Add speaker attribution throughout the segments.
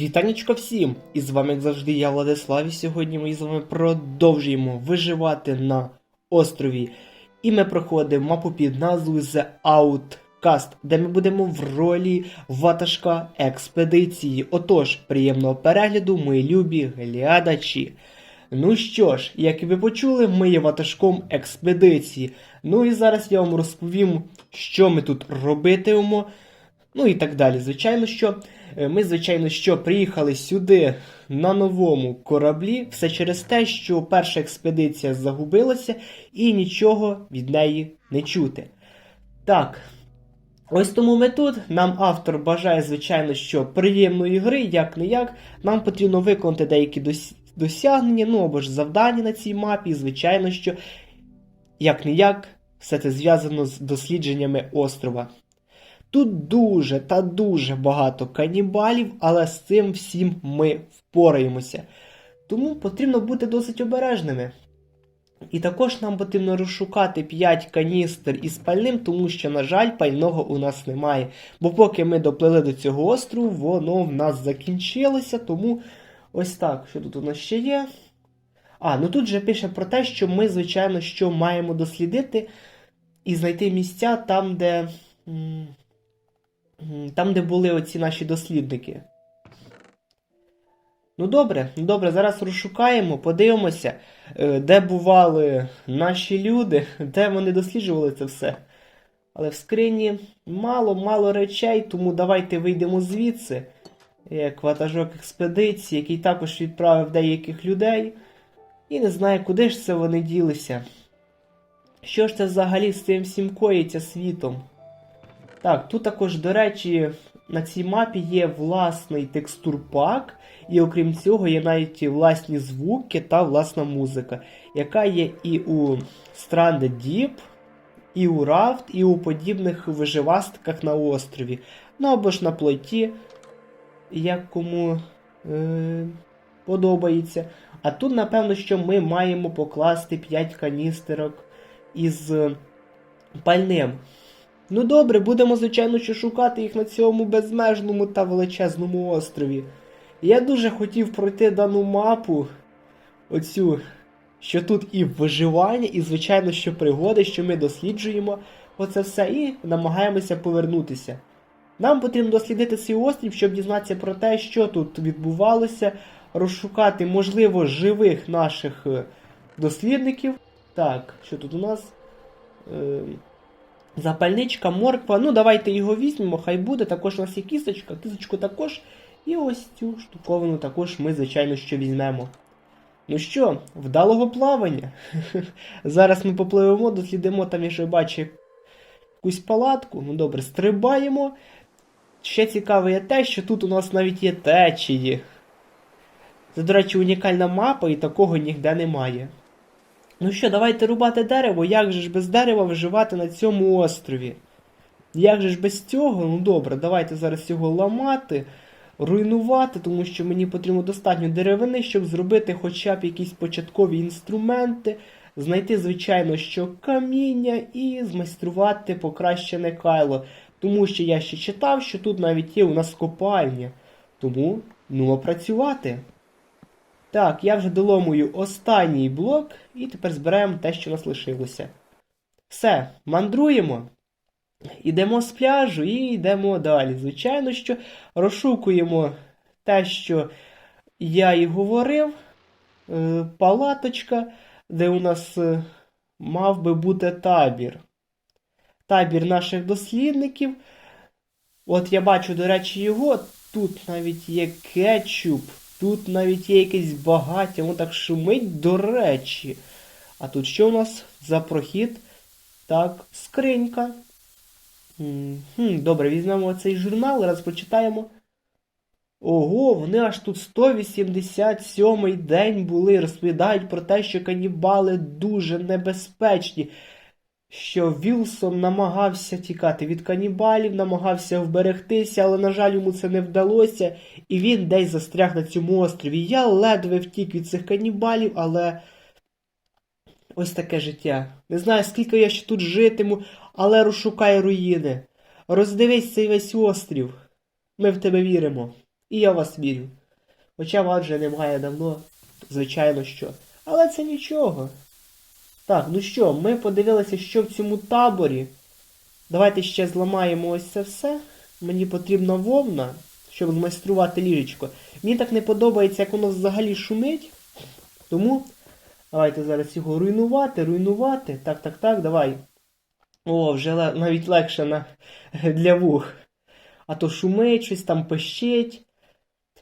Speaker 1: Вітанечко всім! І з вами, як завжди, я Владислав, і сьогодні ми з вами продовжуємо виживати на острові. І ми проходимо мапу під назвою The Outcast, де ми будемо в ролі ватажка експедиції. Отож, приємного перегляду, мої любі глядачі. Ну що ж, як і ви почули, ми є ватажком експедиції. Ну і зараз я вам розповім, що ми тут робитимемо. Ну і так далі. Звичайно, що ми, звичайно, що приїхали сюди на новому кораблі, все через те, що перша експедиція загубилася і нічого від неї не чути. Так. Ось тому ми тут. Нам автор бажає, звичайно, що приємної гри, як не як. Нам потрібно виконати деякі досягнення, ну або ж завдання на цій мапі. Звичайно, що як не як, все це зв'язано з дослідженнями острова. Тут дуже та дуже багато канібалів, але з цим всім ми впораємося. Тому потрібно бути досить обережними. І також нам потрібно розшукати 5 каністр із пальним, тому що, на жаль, пального у нас немає. Бо поки ми доплили до цього острову, воно в нас закінчилося, тому ось так. Що тут у нас ще є? А, ну тут же пише про те, що ми, звичайно, що маємо дослідити і знайти місця там, де. Там, де були оці наші дослідники. Ну добре, добре, зараз розшукаємо, подивимося, е, де бували наші люди, де вони досліджували це все. Але в скрині мало-мало речей, тому давайте вийдемо звідси. Як ватажок експедиції, який також відправив деяких людей. І не знаю, куди ж це вони ділися. Що ж це взагалі з цим всім коїться світом? Так, тут також, до речі, на цій мапі є власний текстурпак, і окрім цього є навіть власні звуки та власна музика, яка є і у Stranded Deep, і у Raft, і у подібних виживастиках на острові. Ну або ж на плоті, як кому е- подобається. А тут, напевно, що ми маємо покласти 5 каністерок із пальним. Ну добре, будемо, звичайно, що шукати їх на цьому безмежному та величезному острові. Я дуже хотів пройти дану мапу, оцю, що тут і виживання, і, звичайно, що пригоди, що ми досліджуємо оце все і намагаємося повернутися. Нам потрібно дослідити цей острів, щоб дізнатися про те, що тут відбувалося, розшукати, можливо, живих наших е, дослідників. Так, що тут у нас? Запальничка, морква. Ну, давайте його візьмемо, хай буде. Також у нас є кісточка, кісточку також. І ось цю штуковину також ми, звичайно, що візьмемо. Ну що, вдалого плавання. Зараз ми попливемо, дослідимо там, я ще бачу якусь палатку. Ну добре, стрибаємо. Ще цікаве є те, що тут у нас навіть є течії. Це, до речі, унікальна мапа і такого ніде немає. Ну що, давайте рубати дерево, як же ж без дерева виживати на цьому острові? Як же ж без цього? Ну добре, давайте зараз його ламати, руйнувати, тому що мені потрібно достатньо деревини, щоб зробити хоча б якісь початкові інструменти, знайти, звичайно, що каміння і змайструвати покращене кайло. Тому що я ще читав, що тут навіть є у нас копальня. Тому ну працювати. Так, я вже доломую останній блок, і тепер збираємо те, що нас лишилося. Все, мандруємо. Йдемо з пляжу і йдемо далі. Звичайно, що розшукуємо те, що я і говорив. Е, Палаточка, де у нас е, мав би бути табір. Табір наших дослідників. От я бачу, до речі, його. Тут навіть є кетчуп. Тут навіть є якесь багаття, воно так шумить, до речі. А тут що у нас за прохід? Так, скринька. Хм, добре, візьмемо цей журнал, раз почитаємо. Ого, вони аж тут 187 день були. Розповідають про те, що канібали дуже небезпечні. Що Вілсон намагався тікати від канібалів, намагався вберегтися, але, на жаль, йому це не вдалося, і він десь застряг на цьому острові. Я ледве втік від цих канібалів, але ось таке життя. Не знаю, скільки я ще тут житиму, але розшукай руїни. Роздивись цей весь острів. Ми в тебе віримо. І я вас вірю. Хоча вас вже немає давно, звичайно що. Але це нічого. Так, ну що, ми подивилися, що в цьому таборі. Давайте ще зламаємо ось це все. Мені потрібна вовна, щоб змайструвати ліжечко. Мені так не подобається, як воно взагалі шумить. Тому давайте зараз його руйнувати, руйнувати. Так, так, так, давай. О, вже навіть легше на... для вух. А то шумить, щось там пищить.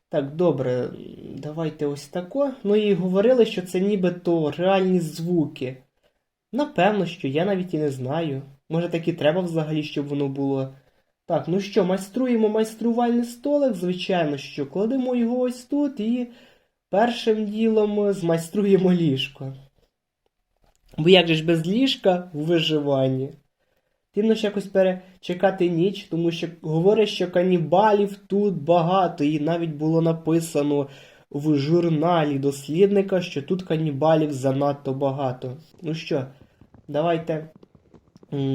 Speaker 1: Так, добре, давайте ось тако. Ну і говорили, що це нібито реальні звуки. Напевно, що я навіть і не знаю. Може так і треба взагалі, щоб воно було. Так, ну що, майструємо майструвальний столик, звичайно, що кладемо його ось тут і першим ділом змайструємо ліжко. Бо як же ж без ліжка в виживанні? Потрібно ж якось перечекати ніч, тому що говорять, що канібалів тут багато, і навіть було написано в журналі дослідника, що тут канібалів занадто багато. Ну що, давайте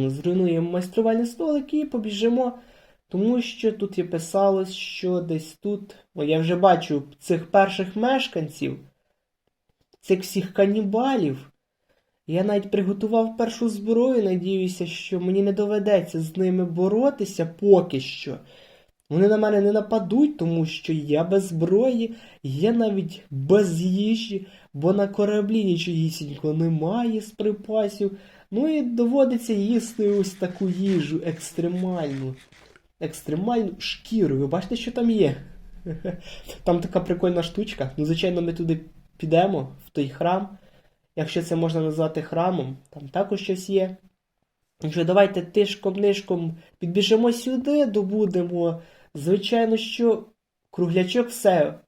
Speaker 1: зруйнуємо майструвальний столик і побіжимо, тому що тут і писалось, що десь тут. О, я вже бачу цих перших мешканців, цих всіх канібалів. Я навіть приготував першу зброю, надіюся, що мені не доведеться з ними боротися поки що. Вони на мене не нападуть, тому що я без зброї, я навіть без їжі, бо на кораблі нічогісінько немає з припасів. Ну і доводиться їсти ось таку їжу екстремальну. Екстремальну шкіру. Ви бачите, що там є? Там така прикольна штучка. Ну, звичайно, ми туди підемо, в той храм якщо це можна назвати храмом, там також щось є. Якщо давайте тишком-нишком підбіжимо сюди, добудемо. Звичайно, що круглячок все.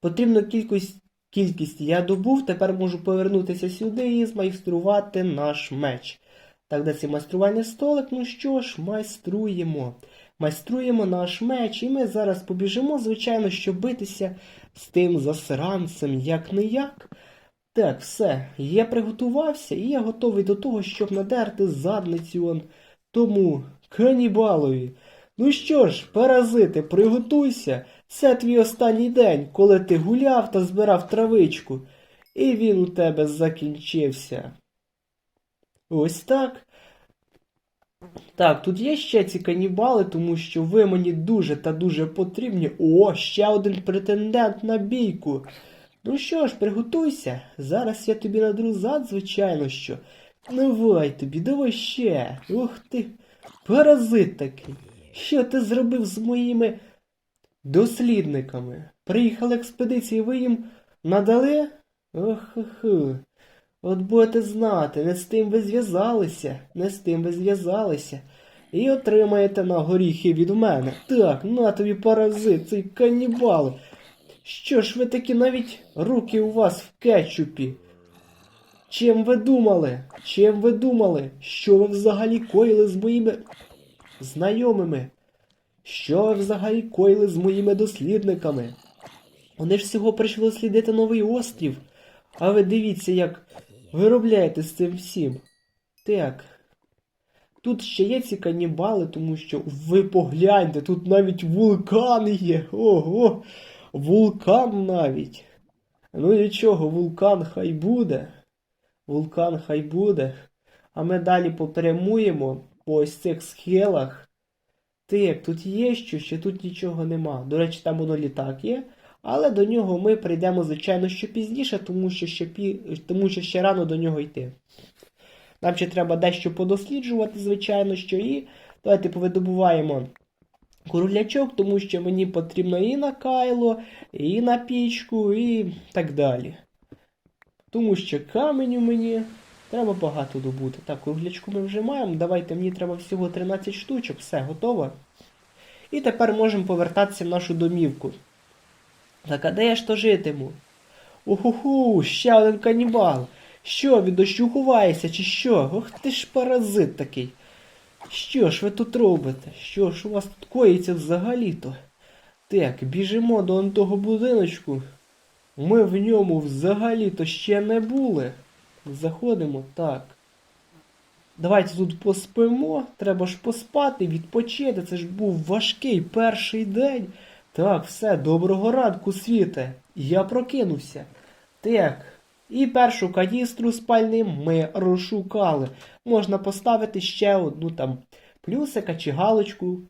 Speaker 1: Потрібно кількість, кількість я добув, тепер можу повернутися сюди і змайструвати наш меч. Так, де цей майструвальний столик? Ну що ж, майструємо. Майструємо наш меч, і ми зараз побіжимо, звичайно, що битися з тим засранцем як не як. Так, все, я приготувався і я готовий до того, щоб надерти задницю он тому канібалові. Ну що ж, паразити, приготуйся. Це твій останній день, коли ти гуляв та збирав травичку. І він у тебе закінчився. Ось так. Так, тут є ще ці канібали, тому що ви мені дуже та дуже потрібні. О, ще один претендент на бійку. Ну що ж, приготуйся. Зараз я тобі надру зад, звичайно що. Давай тобі, давай ще. Ух ти, паразит такий. Що ти зробив з моїми дослідниками? Приїхали експедиції, ви їм надали? Ох. От будете знати, не з тим ви зв'язалися, не з тим ви зв'язалися. І отримаєте на горіхи від мене. Так, на тобі паразит, цей канібал. Що ж ви такі навіть руки у вас в кетчупі? Чим ви думали? Чим ви думали? Що ви взагалі коїли з моїми знайомими? Що взагалі коїли з моїми дослідниками? Вони ж всього прийшли дослідити новий острів. А ви дивіться, як виробляєте з цим всім. Так. Тут ще є ці канібали, тому що ви погляньте, тут навіть вулкан є. Ого! Вулкан навіть. Ну нічого, вулкан хай буде. Вулкан хай буде. А ми далі попрямуємо по ось цих схилах. Так, тут є що, ще тут нічого нема. До речі, там воно літак є. Але до нього ми прийдемо, звичайно, що пізніше, тому що ще, пі... тому що ще рано до нього йти. Нам ще треба дещо подосліджувати, звичайно, що і давайте повидобуваємо круглячок, тому що мені потрібно і на кайло, і на пічку, і так далі. Тому що каменю мені треба багато добути. Так, круглячку ми вже маємо. Давайте мені треба всього 13 штучок, все, готово. І тепер можемо повертатися в нашу домівку. Так, а де я ж то житиму? Уху, ще один канібал. Що, від дощу ховаєшся, чи що? Ох ти ж паразит такий. Що ж ви тут робите? Що ж у вас тут коїться взагалі-то? Так, біжимо до того будиночку. Ми в ньому взагалі-то ще не були. Заходимо, так. Давайте тут поспимо. Треба ж поспати, відпочити. Це ж був важкий перший день. Так, все, доброго ранку, світе. Я прокинувся. Так, і першу каністру спальним ми розшукали. Можна поставити ще одну там плюсика чи галочку,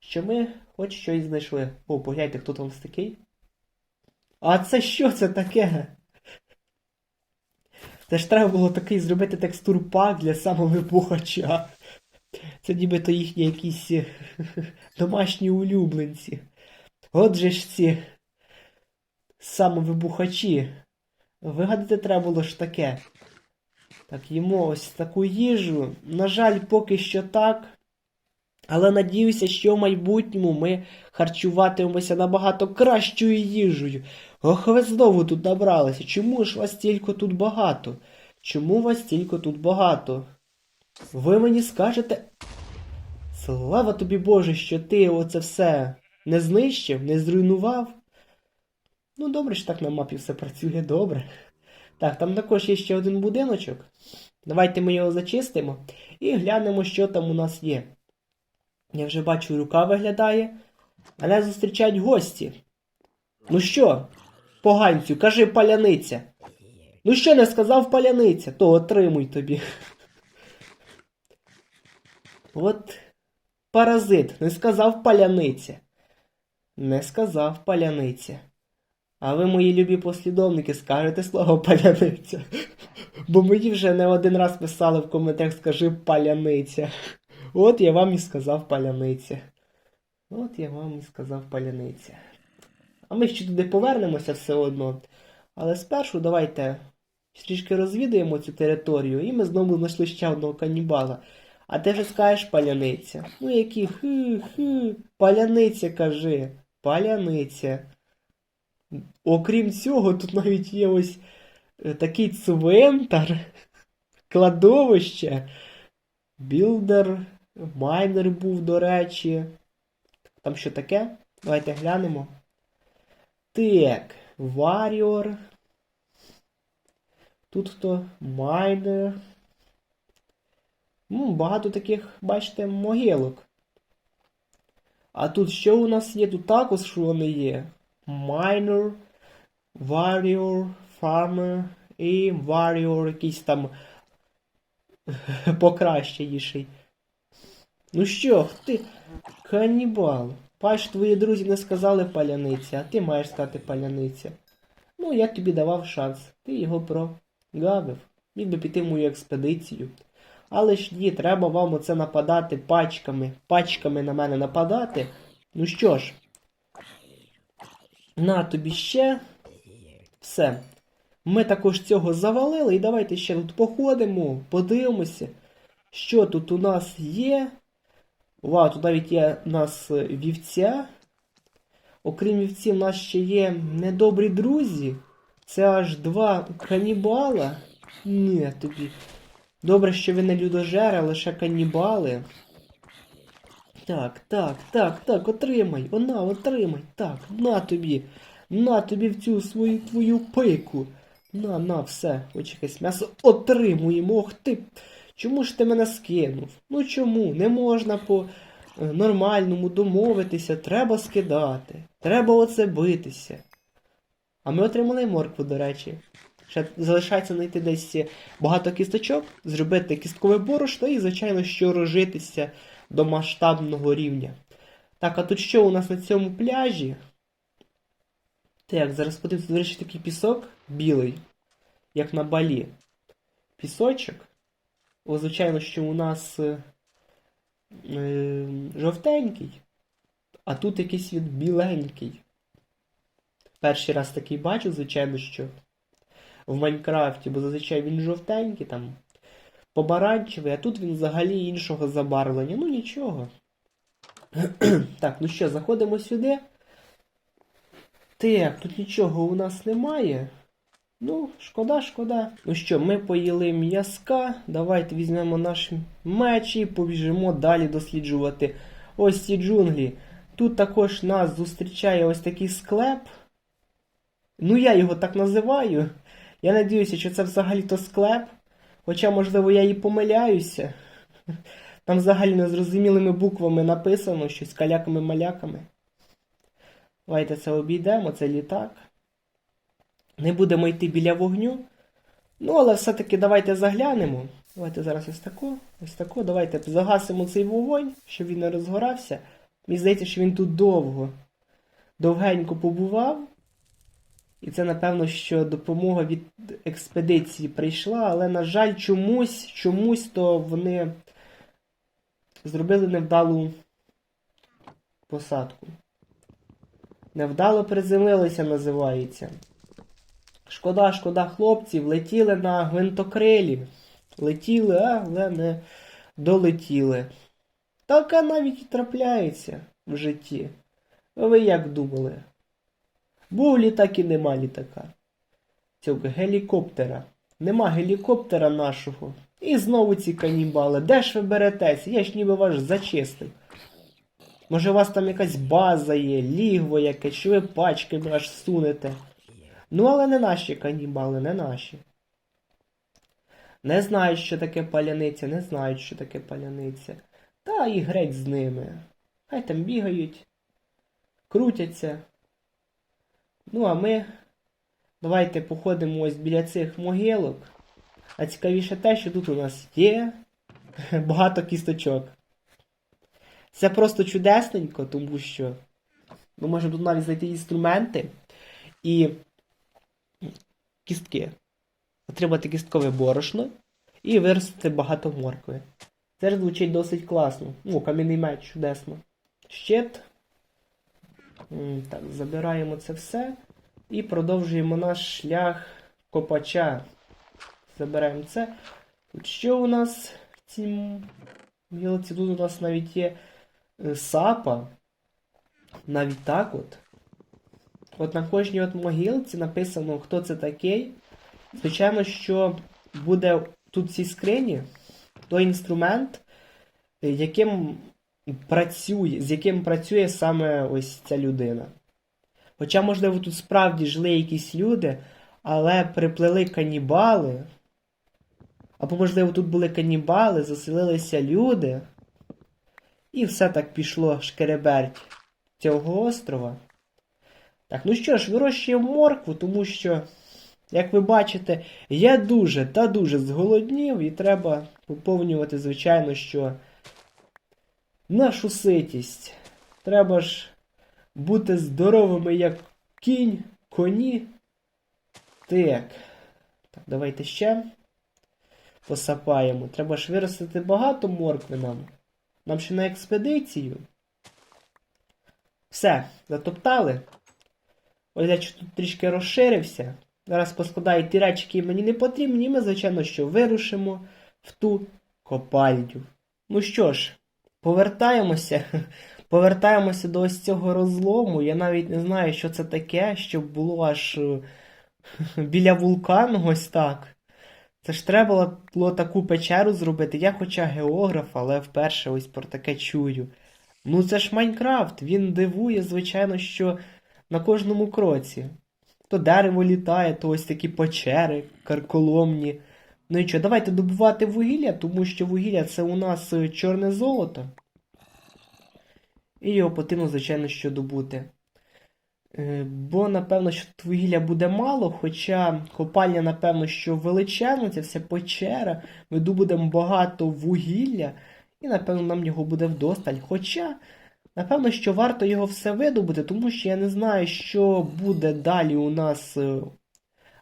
Speaker 1: що ми хоч щось знайшли. О, погляньте, хто там такий. А це що це таке? Це ж треба було такий зробити текстурпак для самовибухача. Це нібито їхні якісь е, домашні улюбленці. Отже ж ці самовибухачі. Вигадати треба було ж таке. Так, їмо ось таку їжу. На жаль, поки що так. Але надіюся, що в майбутньому ми харчуватимемося набагато кращою їжею. Ох, ви знову тут набралися. Чому ж вас тільки тут багато? Чому вас тільки тут багато? Ви мені скажете. Слава тобі Боже, що ти оце все не знищив, не зруйнував. Ну, добре ж так на мапі все працює добре. Так, там також є ще один будиночок. Давайте ми його зачистимо і глянемо, що там у нас є. Я вже бачу, рука виглядає. Мене зустрічають гості. Ну що, поганцю, кажи паляниця. Ну що не сказав паляниця, то отримуй тобі. От паразит, не сказав паляниця. Не сказав паляниця. А ви, мої любі послідовники, скажете слово паляниця. Бо мені вже не один раз писали в коментарях скажи паляниця. От я вам і сказав паляниця. От я вам і сказав паляниця. А ми ще туди повернемося все одно. Але спершу давайте трішки розвідаємо цю територію, і ми знову знайшли ще одного канібала. А ти вже скажеш паляниця. Ну які хи-хи. Паляниця кажи. Паляниця. Окрім цього, тут навіть є ось е, такий цвинтар, кладовище. Білдер, майнер був, до речі. Там що таке? Давайте глянемо. Так, Warrior. Тут хто? Майнер. Ну, багато таких, бачите, могилок. А тут що у нас є? Тут також що вони є? Miner, Warrior, Farmer і Warrior якийсь там покращеніший. Ну що, ти канібал. Бач, твої друзі не сказали паляниця, а ти маєш сказати паляниця. Ну, я тобі давав шанс. Ти його прогавив. Міг би піти в мою експедицію. Але ж ні, треба вам оце нападати пачками, пачками на мене нападати. Ну що ж, на тобі ще. Все. Ми також цього завалили, і давайте ще тут походимо, подивимося, що тут у нас є. Вау, тут навіть є у нас е, вівця. Окрім вівців, у нас ще є недобрі друзі. Це аж два канібала. Ні, тобі. Добре, що ви не людожери, а лише канібали. Так, так, так, так, отримай, вона, отримай. Так, на тобі. На тобі в цю свою твою пику. На, на, все, хоч якесь м'ясо отримуємо. Ох ти. Чому ж ти мене скинув? Ну чому? Не можна по е, нормальному домовитися, треба скидати. Треба оце битися. А ми отримали моркву, до речі. Ще залишається знайти десь багато кісточок, зробити кісткове борошно і, звичайно, що розжитися до масштабного рівня. Так, а тут що у нас на цьому пляжі? Так, зараз подивимося, до такий пісок білий, як на балі. Пісочок. Звичайно, що у нас е, е, жовтенький, а тут якийсь він біленький. Перший раз такий бачу, звичайно, що в Майнкрафті, бо зазвичай він жовтенький, там, побаранчевий, а тут він взагалі іншого забарвлення. Ну нічого. так, ну що, заходимо сюди. Так, тут нічого у нас немає. Ну, шкода, шкода. Ну що, ми поїли м'язка. Давайте візьмемо наш меч і побіжимо далі досліджувати ось ці джунглі. Тут також нас зустрічає ось такий склеп. Ну, я його так називаю. Я надіюся, що це взагалі-то склеп. Хоча, можливо, я і помиляюся. Там взагалі незрозумілими буквами написано щось каляками-маляками. Давайте це обійдемо, це літак. Не будемо йти біля вогню. Ну, але все-таки давайте заглянемо. Давайте зараз ось тако, ось тако. Давайте загасимо цей вогонь, щоб він не розгорався. Мені здається, що він тут довго, довгенько побував. І це, напевно, що допомога від експедиції прийшла, але, на жаль, чомусь, чомусь то вони зробили невдалу посадку. Невдало приземлилися, називається. Шкода, шкода хлопців, летіли на гвинтокрилі. Летіли, але не долетіли. Така навіть і трапляється в житті. Ви як думали? Був літак і нема літака. Цього гелікоптера. Нема гелікоптера нашого. І знову ці канібали. Де ж ви беретеся? Я ж ніби вас зачистив. Може, у вас там якась база є, лігво якесь, що ви пачками аж сунете. Ну, але не наші канібали, не наші. Не знають, що таке паляниця, не знають, що таке паляниця. Та і греть з ними. Хай там бігають, крутяться. Ну, а ми давайте походимо ось біля цих могилок. А цікавіше те, що тут у нас є багато кісточок. Це просто чудесненько, тому що ми можемо тут навіть знайти інструменти і кістки. Отримати кісткове борошно і виростити багато моркви. Це ж звучить досить класно. О, кам'яний меч, чудесно. Щит. Так, забираємо це все. І продовжуємо наш шлях копача. Забираємо це. Тут що у нас в цій гілці? Тут у нас навіть є е, сапа. Навіть так от. От на кожній от могилці написано, хто це такий. Звичайно, що буде тут в цій скрині той інструмент, яким працює, з яким працює саме ось ця людина. Хоча, можливо, тут справді жили якісь люди, але приплели канібали. Або, можливо, тут були канібали, заселилися люди. І все так пішло шкереберть цього острова. Так, ну що ж, вирощуємо моркву, тому що, як ви бачите, я дуже та дуже зголоднів і треба поповнювати, звичайно, що нашу ситість. Треба ж бути здоровими, як кінь, коні. Так. Так, давайте ще посапаємо. Треба ж виростити багато моркви нам. Нам ще на експедицію. Все, затоптали. Ось я тут трішки розширився. Зараз поскладаю ті речі, які мені не потрібні, і ми, звичайно, що вирушимо в ту копальню. Ну що ж, повертаємося. Повертаємося до ось цього розлому. Я навіть не знаю, що це таке, щоб було аж біля вулкану ось так. Це ж треба було таку печеру зробити. Я хоча географ, але вперше ось про таке чую. Ну це ж Майнкрафт, він дивує, звичайно, що на кожному кроці. То дерево літає, то ось такі печери карколомні. Ну і що, давайте добувати вугілля, тому що вугілля це у нас е, чорне золото. І його потрібно, звичайно, що добути. Е, Бо, напевно, що тут вугілля буде мало, хоча копальня, напевно, що величезна, це все печера. Ми добудемо багато вугілля, і, напевно, нам його буде вдосталь. Хоча, напевно, що варто його все видобути, тому що я не знаю, що буде далі у нас е,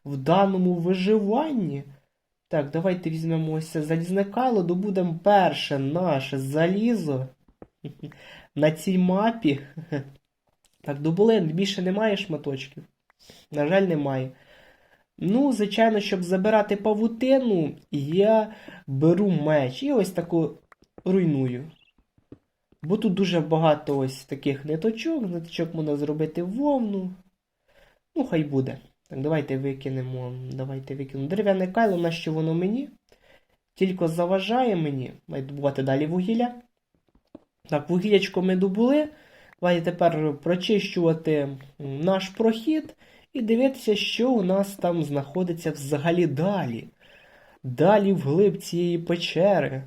Speaker 1: в даному виживанні. Так, давайте візьмемо ось це добудемо перше наше залізо на цій мапі. Так, добули, більше немає шматочків. На жаль, немає. Ну, звичайно, щоб забирати павутину, я беру меч і ось таку руйную. Бо тут дуже багато ось таких ниточок. Ниточок можна зробити вовну. Ну, хай буде. Так, давайте викинемо. Давайте викинемо. Дерев'яне кайло, на що воно мені? Тільки заважає мені. Маю добувати далі вугілля. Так, вугілячко ми добули. Давайте тепер прочищувати наш прохід і дивитися, що у нас там знаходиться взагалі далі. Далі вглиб цієї печери.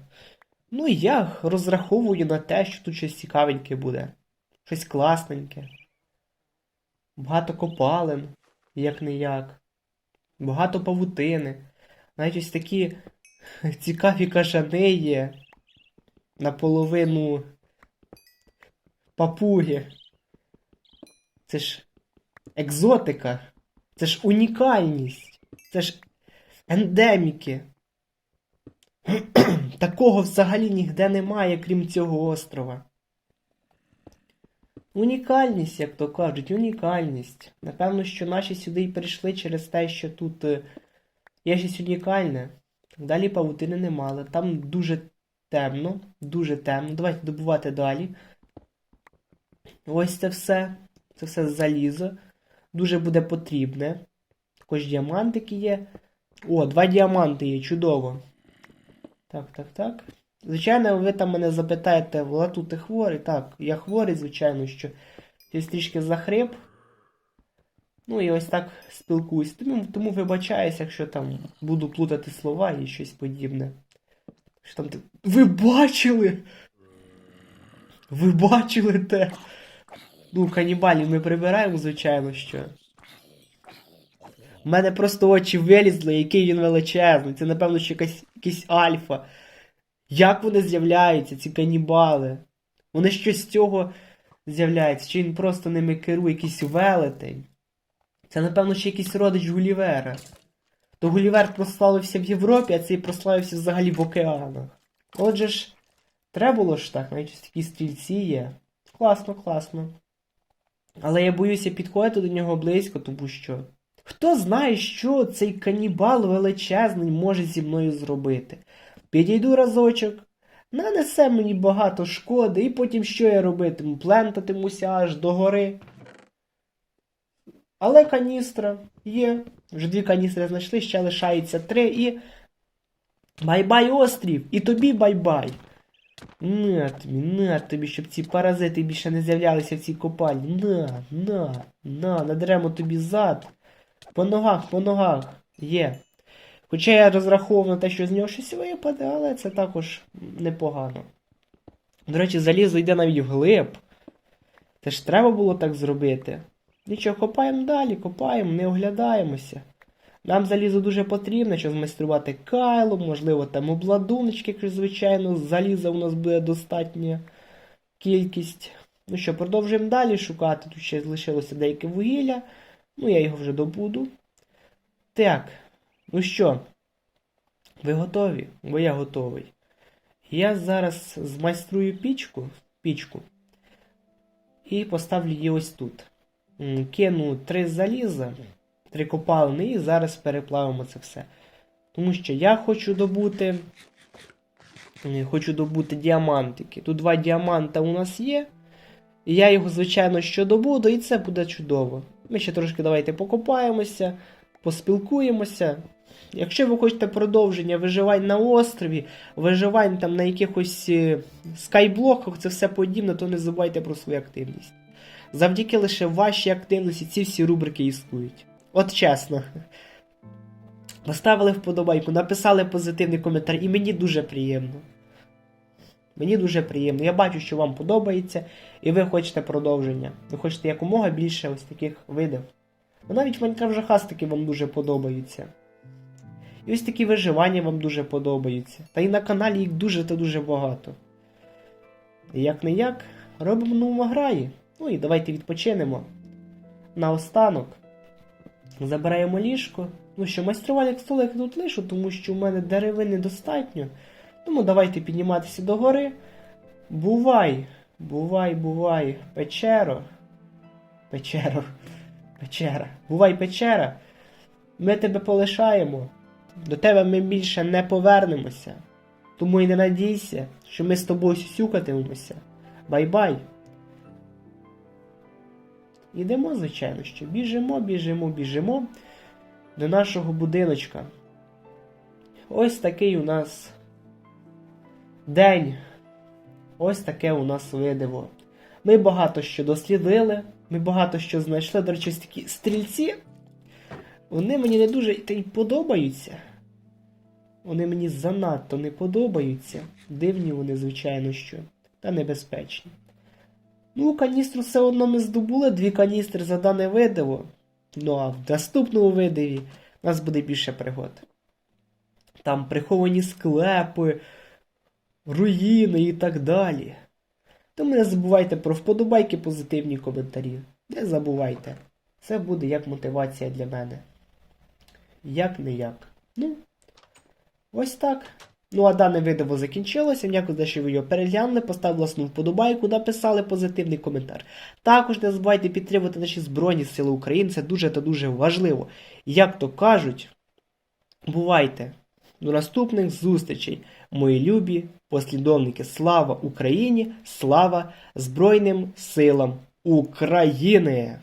Speaker 1: Ну, я розраховую на те, що тут щось цікавеньке буде. Щось класненьке. багато копалин, як не як, багато павутини. Навіть ось такі цікаві кажани є. Наполовину папуги. Це ж екзотика. Це ж унікальність. Це ж ендеміки. Такого взагалі ніде немає, крім цього острова. Унікальність, як то кажуть, унікальність. Напевно, що наші сюди й прийшли через те, що тут е, є щось унікальне. Далі павутини не мали. Там дуже темно, дуже темно. Давайте добувати далі. Ось це все. Це все залізо. Дуже буде потрібне. Також діамантики є. О, два діаманти є, чудово. Так, так, так. Звичайно, ви там мене запитаєте, Влату, ти хворий? Так, я хворий, звичайно, що я трішки захрип. Ну і ось так спілкуюсь. Тому, тому вибачаюсь, якщо там буду плутати слова і щось подібне. Що там ти... Ви бачили? Ви бачили те? Ну, канібалів ми прибираємо, звичайно, що. У мене просто очі вилізли, який він величезний. Це, напевно, що якась, якийсь альфа. Як вони з'являються, ці канібали? Вони щось з цього з'являються, чи він просто ними керує, якийсь велетень. Це, напевно, ще якийсь родич Гулівера. То Гулівер прославився в Європі, а цей прославився взагалі в океанах. Отже ж, треба було ж так, навіть такі стрільці є. Класно, класно. Але я боюся підходити до нього близько, тому що. Хто знає, що цей канібал величезний може зі мною зробити? Підійду разочок, нанесе мені багато шкоди, і потім що я робитиму? Плентатимуся аж до гори. Але каністра є. Вже дві каністри знайшли, ще лишається три і. Бай-бай, острів! І тобі бай-бай! На тобі, на тобі, щоб ці паразити більше не з'являлися в цій копальні. На, на, на, надремо тобі зад. По ногах, по ногах. Є. Хоча я розраховував на те, що з нього щось випаде, але це також непогано. До речі, залізо йде навіть вглиб. Це ж треба було так зробити. Нічого, копаємо далі, копаємо, не оглядаємося. Нам залізо дуже потрібно, щоб змайструвати кайло, можливо, там обладуночки, якщо, звичайно, заліза у нас буде достатня кількість. Ну що, продовжуємо далі шукати. Тут ще залишилося деяке вугілля. Ну, я його вже добуду. Так, ну що, ви готові? Бо я готовий. Я зараз змайструю пічку, пічку і поставлю її ось тут. Кину три заліза, три копалини і зараз переплавимо це все. Тому що я хочу добути. Хочу добути діамантики. Тут два діаманта у нас є. Я його, звичайно, що добуду, і це буде чудово. Ми ще трошки давайте покопаємося, поспілкуємося. Якщо ви хочете продовження виживань на острові, виживань там на якихось е, скайблоках, це все подібне, то не забувайте про свою активність. Завдяки лише вашій активності ці всі рубрики існують. От чесно. Поставили вподобайку, написали позитивний коментар, і мені дуже приємно. Мені дуже приємно. Я бачу, що вам подобається, і ви хочете продовження. Ви хочете якомога більше ось таких видів. Ну навіть Майнкрафт жахастики вам дуже подобаються. І ось такі виживання вам дуже подобаються. Та і на каналі їх дуже та дуже багато. Як не як, робимо нову граї. Ну і давайте відпочинемо. Наостанок. Забираємо ліжко. Ну що, майструвальник столик тут лишу, тому що у мене деревини достатньо. Тому давайте підніматися до гори. Бувай, бувай, бувай, печеро. Печеро. Печера. Бувай, печера. Ми тебе полишаємо. До тебе ми більше не повернемося. Тому і не надійся, що ми з тобою сюсюкатимемося. Бай-бай. Ідемо, звичайно, що біжимо, біжимо, біжимо до нашого будиночка. Ось такий у нас день. Ось таке у нас видиво. Ми багато що дослідили, ми багато що знайшли. До речі, такі стрільці. Вони мені не дуже та й подобаються. Вони мені занадто не подобаються. Дивні вони, звичайно, що. Та небезпечні. Ну, каністру все одно ми здобули, дві каністри за дане видиво. Ну а в наступному видиві у нас буде більше пригод. Там приховані склепи, руїни і так далі. Тому не забувайте про вподобайки, позитивні коментарі. Не забувайте. Це буде як мотивація для мене. Як не як. Ну, ось так. Ну а дане відео закінчилося. Дякую, за що ви його переглянули, поставили власну вподобайку, написали позитивний коментар. Також не забувайте підтримувати наші Збройні Сили України, це дуже та дуже важливо. Як то кажуть, бувайте! До наступних зустрічей, мої любі послідовники. Слава Україні! Слава Збройним силам України!